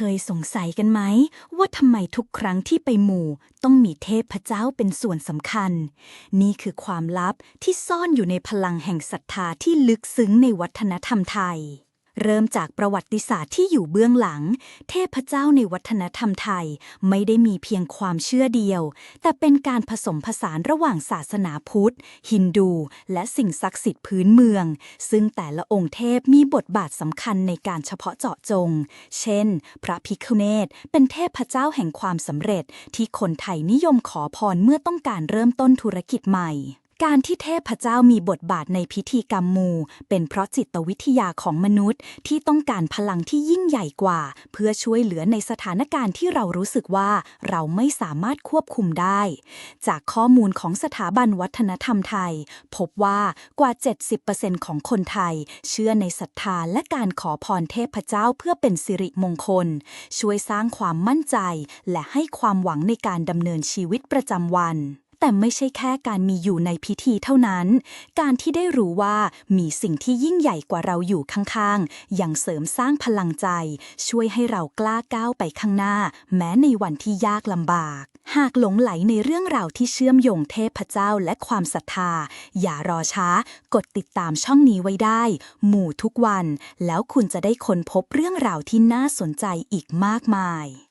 คยสงสัยกันไหม ว่าทำไมทุกครั้งที่ไปหมู่ ต้องมีเทพเจ้าเป็นส่วนสำคัญ นี่คือความลับที่ซ่อนอยู่ในพลังแห่งศรัทธาที่ลึกซึ้งในวัฒนธรรมไทย เริ่มจากประวัติศาสตร์ที่อยู่เบื้องหลัง เทพเจ้าในวัฒนธรรมไทยไม่ได้มีเพียงความเชื่อเดียว แต่เป็นการผสมผสานระหว่างศาสนาพุทธ ฮินดู และสิ่งศักดิ์สิทธิ์พื้นเมือง ซึ่งแต่ละองค์เทพมีบทบาทสำคัญในการเฉพาะเจาะจง เช่น พระพิฆเนศเป็นเทพเจ้าแห่งความสำเร็จที่คนไทยนิยมขอพรเมื่อต้องการเริ่มต้นธุรกิจใหม่ การที่เทพเจ้ามีบทบาทในพิธีกรรมมู เป็นเพราะจิตวิทยาของมนุษย์ ที่ต้องการพลังที่ยิ่งใหญ่กว่า เพื่อช่วยเหลือในสถานการณ์ที่เรารู้สึกว่าเราไม่สามารถควบคุมได้ จากข้อมูลของสถาบันวัฒนธรรมไทย พบว่ากว่า 70%ของคนไทย เชื่อในศรัทธาและการขอพรเทพเจ้าเพื่อเป็นสิริมงคล ช่วยสร้างความมั่นใจ และให้ความหวังในการดำเนินชีวิตประจำวัน แต่ไม่ใช่แค่การมีอยู่ในพิธีเท่านั้น การที่ได้รู้ว่ามีสิ่งที่ยิ่งใหญ่กว่าเราอยู่ข้างๆ ยังเสริมสร้างพลังใจ ช่วยให้เรากล้าก้าวไปข้างหน้า แม้ในวันที่ยากลำบาก หากหลงไหลในเรื่องราวที่เชื่อมโยงเทพเจ้าและความศรัทธา อย่ารอช้า กดติดตามช่องนี้ไว้ได้ หมู่ทุกวัน แล้วคุณจะได้ค้นพบเรื่องราวที่น่าสนใจอีกมากมาย